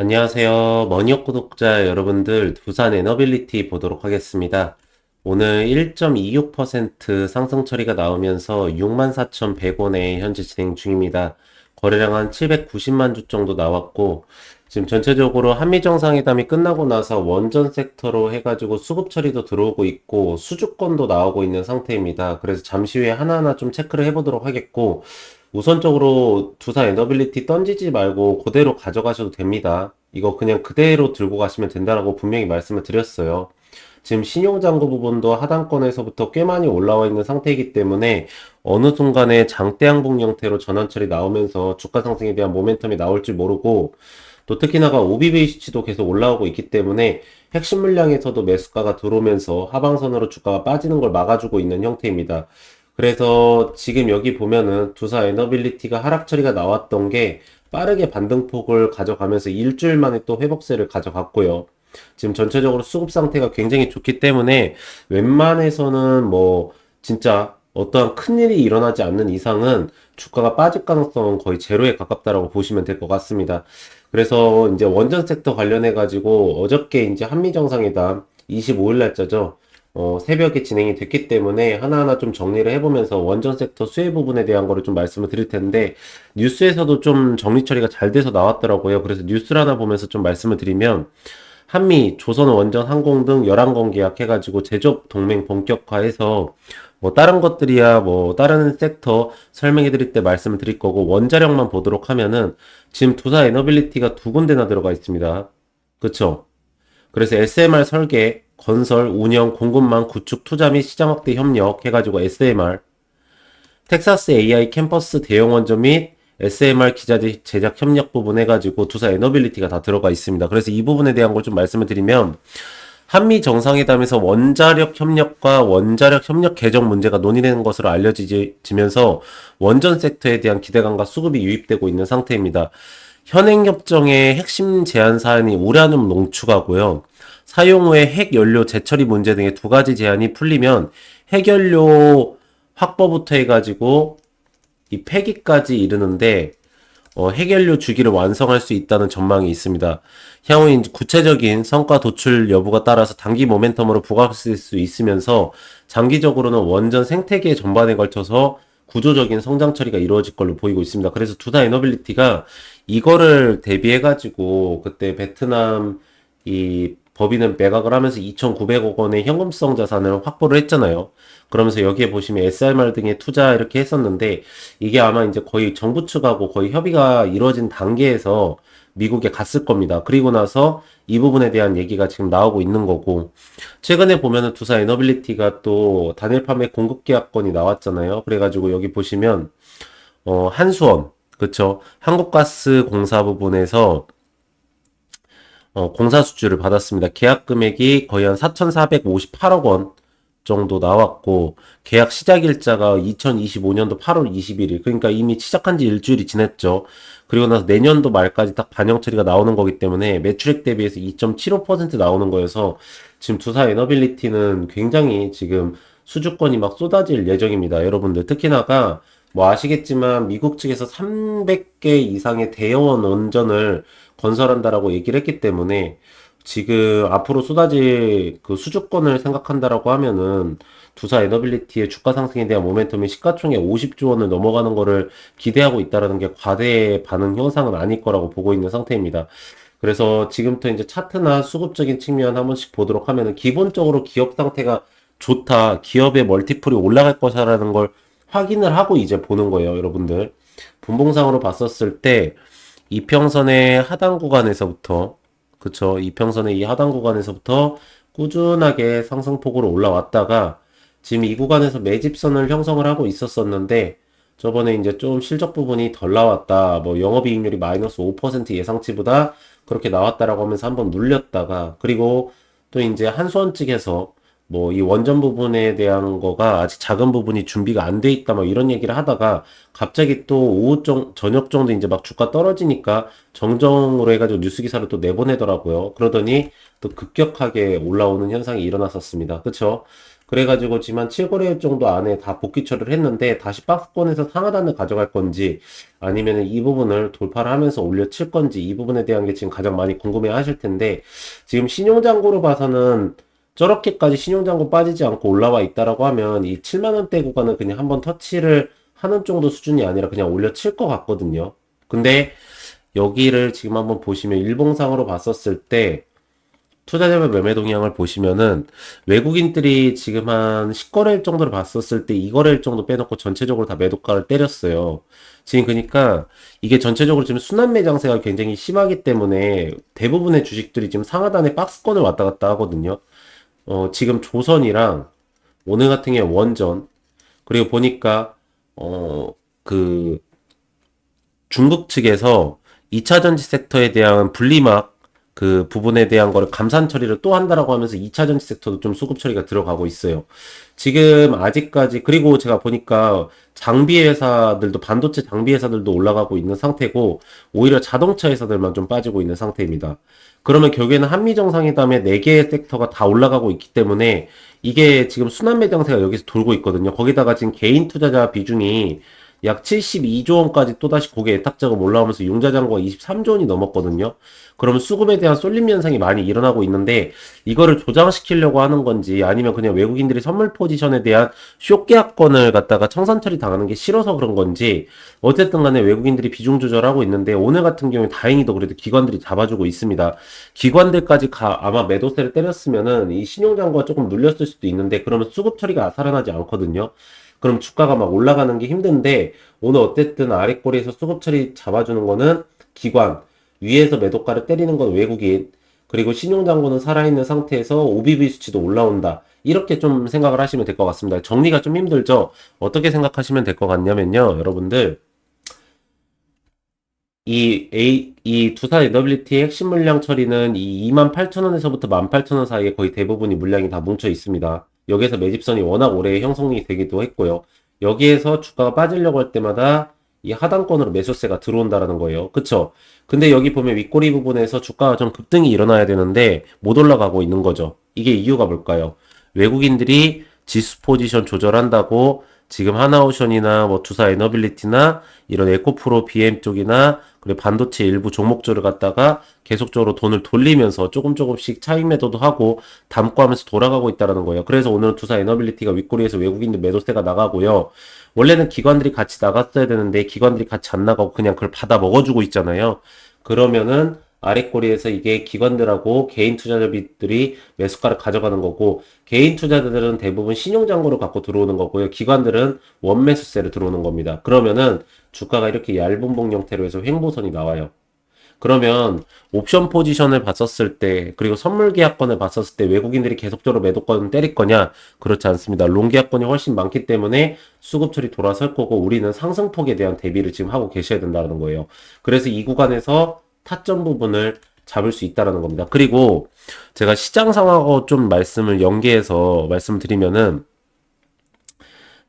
안녕하세요. 머니업 구독자 여러분들, 두산 에너빌리티 보도록 하겠습니다. 오늘 1.26% 상승 처리가 나오면서 64,100원에 현재 진행 중입니다. 거래량 한 790만 주 정도 나왔고, 지금 전체적으로 한미 정상회담이 끝나고 나서 원전 섹터로 해가지고 수급 처리도 들어오고 있고, 수주권도 나오고 있는 상태입니다. 그래서 잠시 후에 하나하나 좀 체크를 해보도록 하겠고, 우선적으로 두산 에너빌리티 던지지 말고 그대로 가져가셔도 됩니다. 이거 그냥 그대로 들고 가시면 된다라고 분명히 말씀을 드렸어요. 지금 신용잔고 부분도 하단권에서부터 꽤 많이 올라와 있는 상태이기 때문에 어느 순간에 장대 항복 형태로 전환철이 나오면서 주가 상승에 대한 모멘텀이 나올 줄 모르고 또 특히나가 OBBC도 계속 올라오고 있기 때문에 핵심 물량에서도 매수가가 들어오면서 하방선으로 주가가 빠지는 걸 막아주고 있는 형태입니다. 그래서 지금 여기 보면은 두사 에너빌리티가 하락 처리가 나왔던 게 빠르게 반등폭을 가져가면서 일주일 만에 또 회복세를 가져갔고요. 지금 전체적으로 수급 상태가 굉장히 좋기 때문에 웬만해서는 뭐 진짜 어떠한 큰일이 일어나지 않는 이상은 주가가 빠질 가능성은 거의 제로에 가깝다라고 보시면 될 것 같습니다. 그래서 이제 원전 섹터 관련해 가지고 어저께 이제 한미 정상회담 25일 날짜죠. 어, 새벽에 진행이 됐기 때문에 하나하나 좀 정리를 해보면서 원전 섹터 수혜 부분에 대한 거를 좀 말씀을 드릴 텐데 뉴스에서도 좀 정리 처리가 잘 돼서 나왔더라고요. 그래서 뉴스를 하나 보면서 좀 말씀을 드리면 한미, 조선 원전 항공 등 11건 계약해가지고 제조업 동맹 본격화해서 뭐 다른 것들이야 뭐 다른 섹터 설명해 드릴 때 말씀을 드릴 거고 원자력만 보도록 하면은 지금 두사 에너빌리티가 두 군데나 들어가 있습니다. 그쵸? 그래서 SMR 설계, 건설, 운영, 공급망 구축, 투자 및 시장 확대 협력 해가지고 SMR, 텍사스 AI 캠퍼스 대형 원전 및 SMR 기자재 제작 협력 부분 해가지고 두사 에너빌리티가 다 들어가 있습니다. 그래서 이 부분에 대한 걸 좀 말씀을 드리면 한미 정상회담에서 원자력 협력과 원자력 협력 개정 문제가 논의되는 것으로 알려지면서 원전 섹터에 대한 기대감과 수급이 유입되고 있는 상태입니다. 현행 협정의 핵심 제한 사안이 우라늄 농축하고요. 사용 후에 핵연료 재처리 문제 등의 두 가지 제한이 풀리면 핵연료 확보부터 해가지고 이 폐기까지 이르는데 어, 핵연료 주기를 완성할 수 있다는 전망이 있습니다. 향후 구체적인 성과 도출 여부가 따라서 단기 모멘텀으로 부각될 수 있으면서 장기적으로는 원전 생태계 전반에 걸쳐서 구조적인 성장 처리가 이루어질 걸로 보이고 있습니다. 그래서 두다 에너빌리티가 이거를 대비해가지고 그때 베트남 이 법인은 매각을 하면서 2,900억 원의 현금성 자산을 확보를 했잖아요. 그러면서 여기에 보시면 SRR 등에 투자 이렇게 했었는데 이게 아마 이제 거의 정부 측하고 거의 협의가 이루어진 단계에서 미국에 갔을 겁니다. 그리고 나서 이 부분에 대한 얘기가 지금 나오고 있는 거고 최근에 보면은 두사 에너빌리티가 또 단일 판매 공급 계약권이 나왔잖아요. 그래가지고 여기 보시면 어 한수원 그쵸 한국가스 공사 부분에서 어, 공사 수주를 받았습니다. 계약 금액이 거의 한 4,458억 원 정도 나왔고 계약 시작 일자가 2025년도 8월 21일 그러니까 이미 시작한 지 일주일이 지났죠. 그리고 나서 내년도 말까지 딱 반영 처리가 나오는 거기 때문에 매출액 대비해서 2.75% 나오는 거여서 지금 두사 에너빌리티는 굉장히 지금 수주권이 막 쏟아질 예정입니다. 여러분들 특히나가 뭐 아시겠지만 미국 측에서 300개 이상의 대형 원전을 건설한다라고 얘기를 했기 때문에 지금 앞으로 쏟아질 그 수주권을 생각한다라고 하면은 두사 에너빌리티의 주가 상승에 대한 모멘텀이 시가총액 50조 원을 넘어가는 거를 기대하고 있다라는 게 과대 반응 현상은 아닐 거라고 보고 있는 상태입니다. 그래서 지금부터 이제 차트나 수급적인 측면 한 번씩 보도록 하면은 기본적으로 기업 상태가 좋다. 기업의 멀티플이 올라갈 것이라는 걸 확인을 하고 이제 보는 거예요, 여러분들. 분봉상으로 봤었을 때 이평선의 하단 구간에서부터 그쵸? 이평선의 이 하단 구간에서부터 꾸준하게 상승폭으로 올라왔다가 지금 이 구간에서 매집선을 형성을 하고 있었었는데 저번에 이제 좀 실적 부분이 덜 나왔다. 뭐 영업이익률이 마이너스 5% 예상치보다 그렇게 나왔다라고 하면서 한번 눌렸다가 그리고 또 이제 한수원 측에서 뭐 이 원전 부분에 대한 거가 아직 작은 부분이 준비가 안 돼 있다 뭐 이런 얘기를 하다가 갑자기 또 오후 정 저녁 정도 이제 막 주가 떨어지니까 정정으로 해가지고 뉴스 기사를 또 내보내더라고요. 그러더니 또 급격하게 올라오는 현상이 일어났었습니다. 그쵸? 그래가지고 한 7거래일 정도 안에 다 복귀 처리를 했는데 다시 박스권에서 상하단을 가져갈 건지 아니면 이 부분을 돌파를 하면서 올려칠 건지 이 부분에 대한 게 지금 가장 많이 궁금해 하실 텐데 지금 신용장고로 봐서는 저렇게까지 신용장고 빠지지 않고 올라와 있다라고 하면 이 7만 원대 구간은 그냥 한번 터치를 하는 정도 수준이 아니라 그냥 올려칠 것 같거든요. 근데 여기를 지금 한번 보시면 일봉상으로 봤었을 때 투자자별 매매 동향을 보시면은 외국인들이 지금 한 10거래일 정도를 봤었을 때 2거래일 정도 빼놓고 전체적으로 다 매도가를 때렸어요. 지금 그러니까 이게 전체적으로 지금 순환 매장세가 굉장히 심하기 때문에 대부분의 주식들이 지금 상하단에 박스권을 왔다 갔다 하거든요. 어, 지금 조선이랑 오늘 같은 경우에 원전 그리고 보니까 어, 그 중국 측에서 2차 전지 섹터에 대한 분리막 그 부분에 대한 거를 감산 처리를 또 한다라고 하면서 2차 전지 섹터도 좀 수급 처리가 들어가고 있어요. 지금 아직까지 그리고 제가 보니까 장비 회사들도 반도체 장비 회사들도 올라가고 있는 상태고 오히려 자동차 회사들만 좀 빠지고 있는 상태입니다. 그러면 결국에는 한미 정상회담에 4개의 섹터가 다 올라가고 있기 때문에 이게 지금 순환 매장세가 여기서 돌고 있거든요. 거기다가 지금 개인 투자자 비중이 약 72조 원까지 또다시 고개 애탁자금 올라오면서 융자장고가 23조 원이 넘었거든요. 그러면 수급에 대한 쏠림 현상이 많이 일어나고 있는데 이거를 조장시키려고 하는 건지 아니면 그냥 외국인들이 선물 포지션에 대한 쇼계약권을 갖다가 청산 처리 당하는 게 싫어서 그런 건지 어쨌든 간에 외국인들이 비중 조절하고 있는데 오늘 같은 경우에 다행히도 그래도 기관들이 잡아주고 있습니다. 기관들까지 가, 아마 매도세를 때렸으면은 이 신용장고가 조금 눌렸을 수도 있는데 그러면 수급 처리가 살아나지 않거든요. 그럼 주가가 막 올라가는 게 힘든데 오늘 어쨌든 아래꼬리에서 수급 처리 잡아주는 거는 기관 위에서 매도가를 때리는 건 외국인 그리고 신용장고는 살아있는 상태에서 OBV 수치도 올라온다. 이렇게 좀 생각을 하시면 될 것 같습니다. 정리가 좀 힘들죠? 어떻게 생각하시면 될 것 같냐면요 여러분들. 이 A, 이 두산 NWT 핵심 물량 처리는 이 28,000원에서부터 18,000원 사이에 거의 대부분이 물량이 다 뭉쳐 있습니다. 여기에서 매집선이 워낙 오래 형성이 되기도 했고요. 여기에서 주가가 빠지려고 할 때마다 이 하단권으로 매수세가 들어온다라는 거예요. 그쵸? 근데 여기 보면 윗꼬리 부분에서 주가가 좀 급등이 일어나야 되는데 못 올라가고 있는 거죠. 이게 이유가 뭘까요? 외국인들이 지수 포지션 조절한다고 지금 하나오션이나 뭐 두사 에너빌리티나 이런 에코프로 BM 쪽이나 그리고 반도체 일부 종목주를 갖다가 계속적으로 돈을 돌리면서 조금 조금씩 차익 매도도 하고 담고 하면서 돌아가고 있다라는 거예요. 그래서 오늘은 두사 에너빌리티가 윗꼬리에서 외국인들 매도세가 나가고요. 원래는 기관들이 같이 나갔어야 되는데 기관들이 같이 안 나가고 그냥 그걸 받아 먹어주고 있잖아요. 그러면은 아래 꼬리에서 이게 기관들하고 개인 투자자들이 매수가를 가져가는 거고 개인 투자자들은 대부분 신용장고를 갖고 들어오는 거고요. 기관들은 원매수세를 들어오는 겁니다. 그러면은 주가가 이렇게 얇은 봉 형태로 해서 횡보선이 나와요. 그러면 옵션 포지션을 봤었을 때 그리고 선물 계약권을 봤었을 때 외국인들이 계속적으로 매도권을 때릴 거냐 그렇지 않습니다. 롱 계약권이 훨씬 많기 때문에 수급 처리 돌아설 거고 우리는 상승폭에 대한 대비를 지금 하고 계셔야 된다는 거예요. 그래서 이 구간에서 타점 부분을 잡을 수 있다라는 겁니다. 그리고 제가 시장 상황하고 좀 말씀을 연계해서 말씀드리면은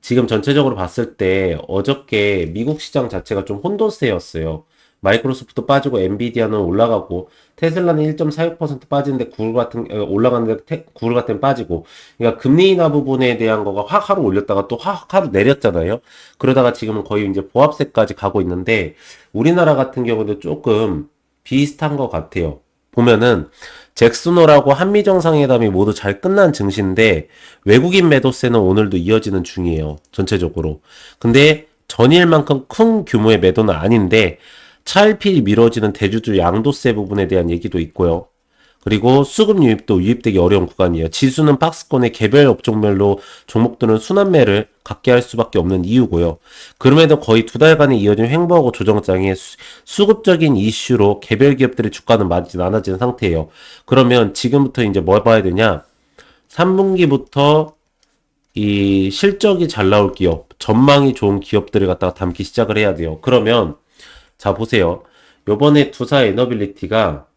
지금 전체적으로 봤을 때 어저께 미국 시장 자체가 좀 혼돈세였어요. 마이크로소프트 빠지고 엔비디아는 올라가고 테슬라는 1.46% 빠지는데 구글 같은 어, 올라가는데 테, 구글 같은 빠지고 그러니까 금리 인하 부분에 대한 거가 확 하루 올렸다가 또 확 하루 내렸잖아요. 그러다가 지금은 거의 이제 보합세까지 가고 있는데 우리나라 같은 경우도 조금 비슷한 것 같아요. 보면은 잭스노라고 한미 정상회담이 모두 잘 끝난 증시인데 외국인 매도세는 오늘도 이어지는 중이에요. 전체적으로. 근데 전일만큼 큰 규모의 매도는 아닌데 차일피일 미뤄지는 대주주 양도세 부분에 대한 얘기도 있고요. 그리고 수급 유입도 유입되기 어려운 구간이에요. 지수는 박스권의 개별 업종별로 종목들은 순환매를 갖게 할 수밖에 없는 이유고요. 그럼에도 거의 두 달간의 이어진 횡보하고 조정장에 수, 급적인 이슈로 개별 기업들의 주가는 많이 나눠진 상태예요. 그러면 지금부터 이제 뭘 봐야 되냐? 3분기부터 이 실적이 잘 나올 기업, 전망이 좋은 기업들을 갖다가 담기 시작을 해야 돼요. 그러면 자 보세요. 요번에 두사 에너빌리티가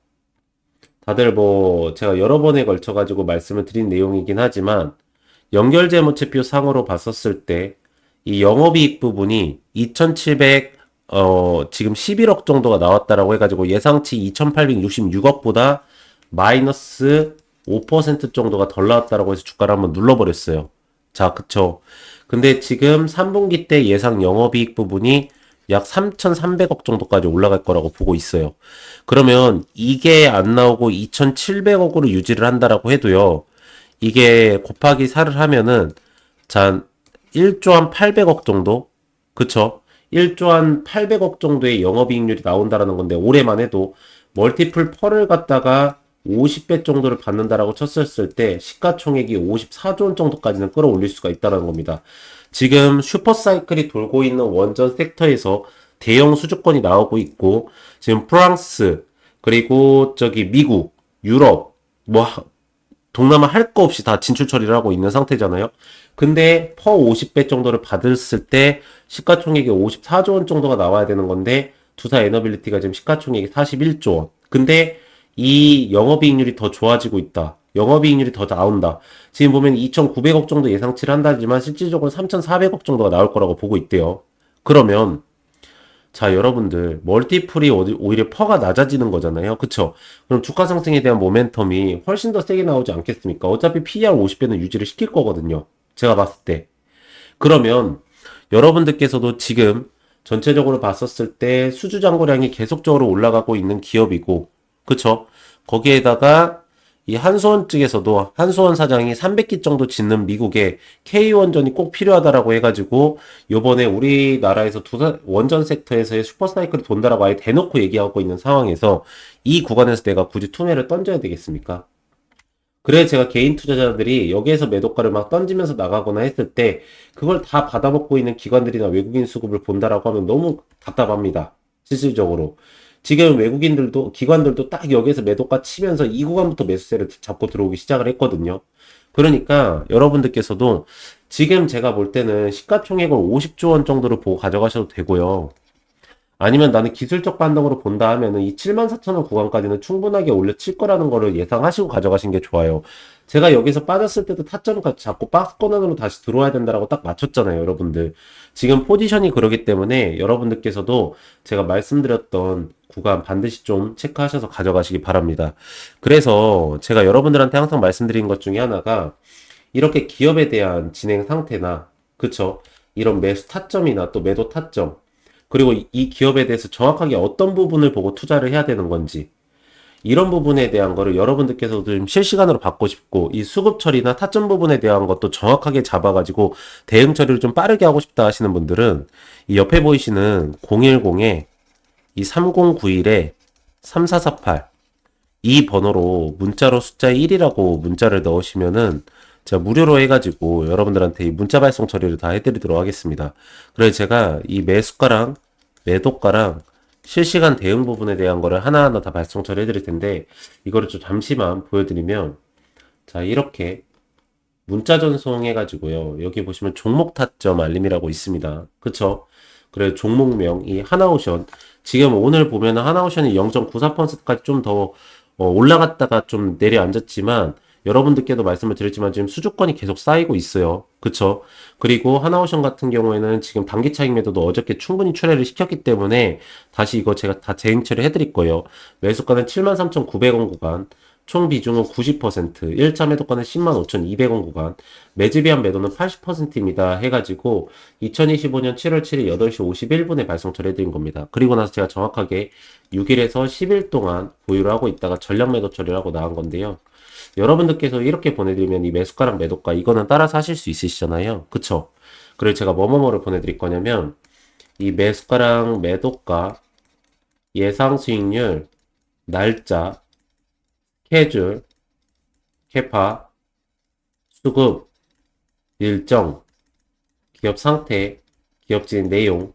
다들 뭐 제가 여러 번에 걸쳐 가지고 말씀을 드린 내용이긴 하지만 연결재무제표 상으로 봤었을 때 이 영업이익 부분이 2,700 어, 지금 11억 정도가 나왔다라고 해가지고 예상치 2,866억보다 마이너스 5% 정도가 덜 나왔다라고 해서 주가를 한번 눌러버렸어요. 자, 그쵸. 근데 지금 3분기 때 예상 영업이익 부분이 약 3,300억 정도까지 올라갈 거라고 보고 있어요. 그러면 이게 안 나오고 2,700억으로 유지를 한다라고 해도요. 이게 곱하기 4를 하면은 자 1조 한 800억 정도? 그쵸? 1조 한 800억 정도의 영업이익률이 나온다라는 건데 올해만 해도 멀티플 펄을 갖다가 50배 정도를 받는다라고 쳤었을 때 시가총액이 54조 원 정도까지는 끌어올릴 수가 있다는 겁니다. 지금 슈퍼사이클이 돌고 있는 원전 섹터에서 대형 수주권이 나오고 있고 지금 프랑스 그리고 저기 미국, 유럽 뭐 동남아 할 거 없이 다 진출 처리를 하고 있는 상태잖아요. 근데 퍼 50배 정도를 받았을 때 시가총액이 54조 원 정도가 나와야 되는 건데 두사 에너빌리티가 지금 시가총액이 41조 원. 근데 이 영업이익률이 더 좋아지고 있다. 영업이익률이 더 나온다. 지금 보면 2,900억 정도 예상치를 한다지만 실질적으로 3,400억 정도가 나올 거라고 보고 있대요. 그러면 자, 여러분들, 멀티플이 오히려 퍼가 낮아지는 거잖아요. 그쵸? 그럼 주가 상승에 대한 모멘텀이 훨씬 더 세게 나오지 않겠습니까? 어차피 PER 50배는 유지를 시킬 거거든요. 제가 봤을 때. 그러면 여러분들께서도 지금 전체적으로 봤었을 때 수주 잔고량이 계속적으로 올라가고 있는 기업이고, 그쵸? 거기에다가 이 한수원 측에서도 한수원 사장이 300기 정도 짓는 미국에 K 원전이 꼭 필요하다라고 해가지고 요번에 우리나라에서 두 원전 섹터에서의 슈퍼사이클이 돈다라고 아예 대놓고 얘기하고 있는 상황에서 이 구간에서 내가 굳이 투매를 던져야 되겠습니까? 그래 제가 개인 투자자들이 여기에서 매도가를 막 던지면서 나가거나 했을 때 그걸 다 받아먹고 있는 기관들이나 외국인 수급을 본다라고 하면 너무 답답합니다. 실질적으로. 지금 외국인들도 기관들도 딱 여기에서 매도가 치면서 이 구간부터 매수세를 잡고 들어오기 시작을 했거든요. 그러니까 여러분들께서도 지금 제가 볼 때는 시가총액을 50조 원 정도를 보고 가져가셔도 되고요. 아니면 나는 기술적 반등으로 본다 하면은 이 7만 4천 원 구간까지는 충분하게 올려칠 거라는 거를 예상하시고 가져가신 게 좋아요. 제가 여기서 빠졌을 때도 타점 잡고 박스권 안으로 다시 들어와야 된다라고 딱 맞췄잖아요, 여러분들. 지금 포지션이 그러기 때문에 여러분들께서도 제가 말씀드렸던 구간 반드시 좀 체크하셔서 가져가시기 바랍니다. 그래서 제가 여러분들한테 항상 말씀드린 것 중에 하나가 이렇게 기업에 대한 진행 상태나 그쵸? 이런 매수 타점이나 또 매도 타점 그리고 이 기업에 대해서 정확하게 어떤 부분을 보고 투자를 해야 되는 건지 이런 부분에 대한 거를 여러분들께서도 좀 실시간으로 받고 싶고 이 수급 처리나 타점 부분에 대한 것도 정확하게 잡아가지고 대응 처리를 좀 빠르게 하고 싶다 하시는 분들은 이 옆에 보이시는 010에 이 3091에 3448 이 번호로 문자로 숫자 1이라고 문자를 넣으시면은 제가 무료로 해가지고 여러분들한테 이 문자 발송 처리를 다 해드리도록 하겠습니다. 그래서 제가 이 매수가랑 매도가랑 실시간 대응 부분에 대한 거를 하나하나 다 발송 처리해 드릴 텐데 이거를 좀 잠시만 보여드리면 자 이렇게 문자 전송해 가지고요. 여기 보시면 종목 타점 알림이라고 있습니다. 그쵸? 그래 종목명 이 하나오션. 지금 오늘 보면 하나오션이 0.94%까지 좀더 어, 올라갔다가 좀 내려앉았지만 여러분들께도 말씀을 드렸지만 지금 수주권이 계속 쌓이고 있어요. 그쵸? 그리고 하나오션 같은 경우에는 지금 단기 차익 매도도 어저께 충분히 출회를 시켰기 때문에 다시 이거 제가 다 처리 해드릴 거예요. 매수가는 73,900원 구간, 총 비중은 90%, 1차 매도가는 105,200원 구간, 매집이한 매도는 80%입니다. 해가지고 2025년 7월 7일 8시 51분에 발송 처리해드린 겁니다. 그리고 나서 제가 정확하게 6일에서 10일 동안 보유를 하고 있다가 전량 매도 처리를 하고 나간 건데요. 여러분들께서 이렇게 보내드리면 이 매수가랑 매도가 이거는 따라서 하실 수 있으시잖아요. 그쵸? 그래서 제가 뭐뭐뭐를 보내드릴 거냐면 이 매수가랑 매도가 예상 수익률 날짜 스케줄 캐파 수급 일정 기업 상태 기업 진 내용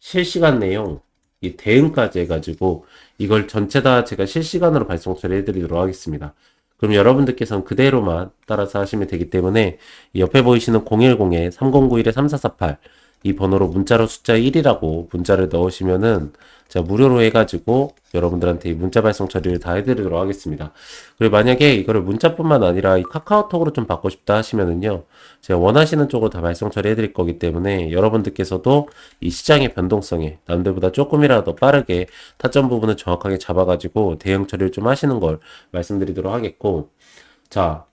실시간 내용 이 대응까지 해가지고 이걸 전체 다 제가 실시간으로 발송 처리해드리도록 하겠습니다. 그럼 여러분들께서는 그대로만 따라서 하시면 되기 때문에 옆에 보이시는 010에 3091에 3448 이 번호로 문자로 숫자 1이라고 문자를 넣으시면은 제가 무료로 해가지고 여러분들한테 이 문자 발송 처리를 다 해드리도록 하겠습니다. 그리고 만약에 이거를 문자뿐만 아니라 이 카카오톡으로 좀 받고 싶다 하시면은요, 제가 원하시는 쪽으로 다 발송 처리해드릴 거기 때문에 여러분들께서도 이 시장의 변동성에 남들보다 조금이라도 빠르게 타점 부분을 정확하게 잡아가지고 대응 처리를 좀 하시는 걸 말씀드리도록 하겠고, 자,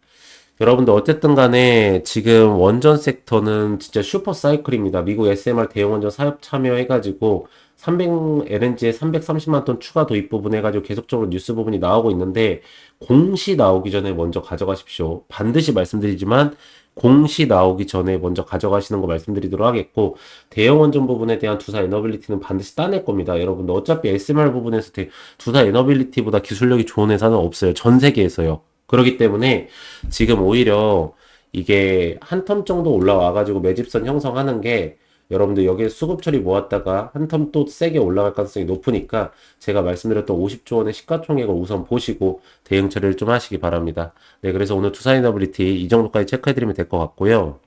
여러분들 어쨌든 간에 지금 원전 섹터는 진짜 슈퍼 사이클입니다. 미국 SMR 대형 원전 사업 참여해가지고 300 LNG에 330만 톤 추가 도입 부분 해가지고 계속적으로 뉴스 부분이 나오고 있는데 공시 나오기 전에 먼저 가져가십시오. 반드시 말씀드리지만 공시 나오기 전에 먼저 가져가시는 거 말씀드리도록 하겠고 대형 원전 부분에 대한 두사 에너빌리티는 반드시 따낼 겁니다. 여러분들 어차피 SMR 부분에서 대- 두사 에너빌리티보다 기술력이 좋은 회사는 없어요. 전 세계에서요. 그렇기 때문에 지금 오히려 이게 한 텀 정도 올라와가지고 매집선 형성하는 게 여러분들 여기에 수급 처리 모았다가 한 텀 또 세게 올라갈 가능성이 높으니까 제가 말씀드렸던 50조 원의 시가총액을 우선 보시고 대응 처리를 좀 하시기 바랍니다. 네, 그래서 오늘 투사이너빌리티 이 정도까지 체크해드리면 될 것 같고요.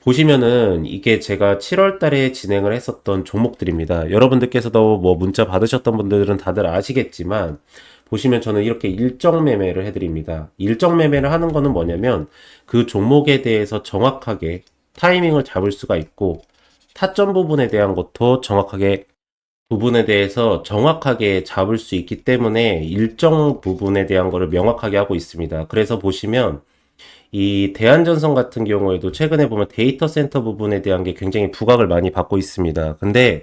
보시면은 이게 제가 7월 달에 진행을 했었던 종목들입니다. 여러분들께서도 뭐 문자 받으셨던 분들은 다들 아시겠지만 보시면 저는 이렇게 일정 매매를 해드립니다. 일정 매매를 하는 거는 뭐냐면 그 종목에 대해서 정확하게 타이밍을 잡을 수가 있고 타점 부분에 대한 것도 정확하게 부분에 대해서 정확하게 잡을 수 있기 때문에 일정 부분에 대한 거를 명확하게 하고 있습니다. 그래서 보시면 이 대한전선 같은 경우에도 최근에 보면 데이터 센터 부분에 대한 게 굉장히 부각을 많이 받고 있습니다. 근데